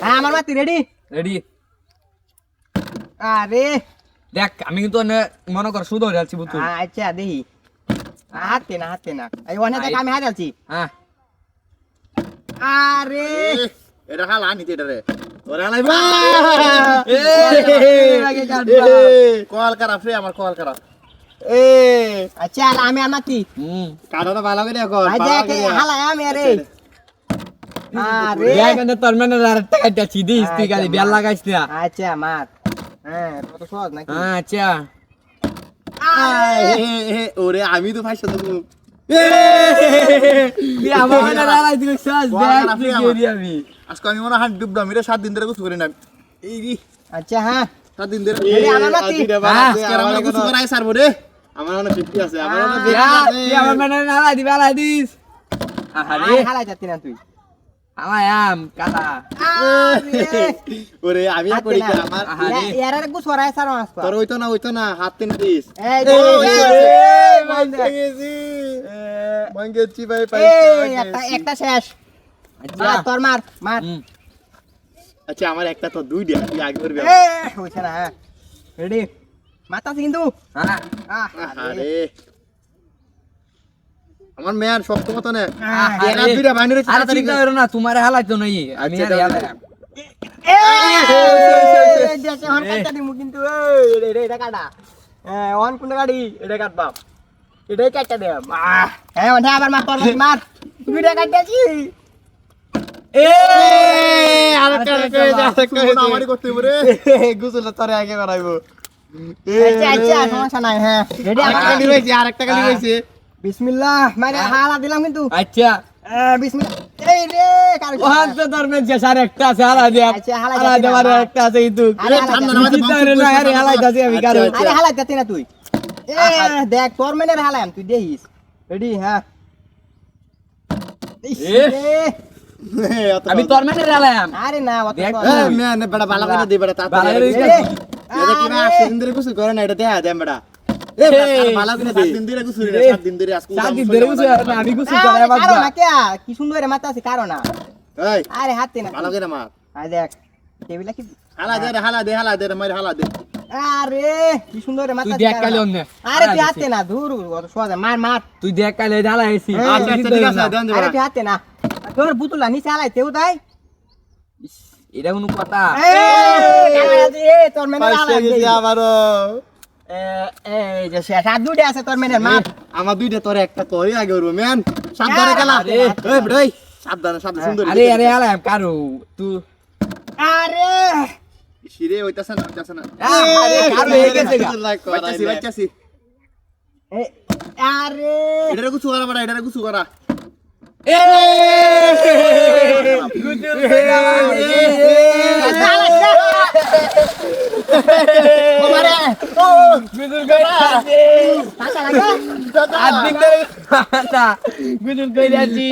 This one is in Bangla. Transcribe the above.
হ্যাঁ আমার মাতি রেডি রেডি আরে। দেখ আমি কিন্তু মনে কর শুধু যাচ্ছি বুতু আচ্ছা দেখি হাতে না হাতে না। এই অনেক আমি হাতে আছি হ্যাঁ। আরে। এটা হাল আনিতে এটা রে ওরে কল করা ফ্রি আমার কল করা। এ আচ্ছা আমি হুম। ভালো করে কর আচ্ছা হালাই আমি আরে আরে দেখ এনে তোর মানে আর টাকা দিচ্ছি তুই খালি বেল লাগাইস না আচ্ছা মার হ্যাঁ কত সহজ নাকি হ্যাঁ, আচ্ছা ওরে আমি তো ফাইসা দেবো মানে আমি মনে হয় ডুবলাম এটা সাত দিন ধরে কিছু করি না এই আচ্ছা হ্যাঁ সাত দিন ধরে। হ্যাঁ, কিছু করাই সারবো রে আমার অনেক ফিফটি আছে আমার অনেক আমার মানে লাগাই দিবি লাগাই দিস হালাই যাচ্ছি না তুই আমার আম কাটা ওরে আমি করি কি আমার। এর আর গু সরাই সার মাস তোর ওইতো না ওইতো না হাত তিন দিস এই গেছি। মঙ্গেছি ভাই এই একটা একটা শেষ। আচ্ছা। তোর মার মার আচ্ছা আমার একটা তো দুই দিয়া তুই আগে করবি হইছে না হ্যাঁ রেডি মাতাছি কিন্তু। হ্যাঁ আরে আমার মেয়ার শক্ত মতো না এরা দুইটা বাইনের আরে তাড়াতাড়ি চিন্তা করো না তোমার হালাইতো নাই আমি আচ্ছা, আর হ্যাঁ গাড়ি হ্যাঁ তোর আগে বাড়াইবো। আচ্ছা আচ্ছা সমস্যা নাই হ্যাঁ আরেকটা কালি রয়েছে। বিসমিল্লাহ মানে হালা দিলাম কিন্তু। আচ্ছা। বিসমিল্লাহ। এই রে ওহান তো একটা আছে আচ্ছা। একটা আছে কিন্তু আরে, না, তুই হালাই আমি কারও আরে না দেখ তোর মেনে দেখিস। রেডি হ্যাঁ। আমি তোর আরে না অত দেখ। মেয়ে, নে, ভালো করে দে, বেটা, তাড়াতাড়ি। করে। এটা কি না, এটা দেখা দেন। কে কি সুন্দর মাথা আছে কারও না। আরে হাতে না। ভালো করে মার। আরে দেখ টেবিলে কি হালা দে হালা দে, হালা দে মার হালা দে। আরে কি সুন্দর রে মাথা তুই দেখ কারও কালে অন্য। আরে তুই হাতে না দূর অত সহজ না। মার মার। তুই দেখ কালে হালাইছি আচ্ছা, আচ্ছা, ঠিক আছে, দেন দে, আরে তুই হাতে না। তোর বুতুলা নিচে হালাই তেও তাই। এটা কোনো কথা। এই তোর মেনে আবারও। এই যে দুইটা আছে তোর মেনে মার আমার দুইটা তোর একটা আগে ম্যান সাবধানে খেলা সাবধানে সাবধানে সুন্দর আরে আরে হালাইম কারও তুই আরে সিরে হইতাছে না হইতাছে না আরে কারও হয়ে গেছে বাচ্চাছি বাচ্চাছি এ, আরে এটারে কিছু করা বেটা এটারে কিছু করা এ গুজুল গুজুল কইরা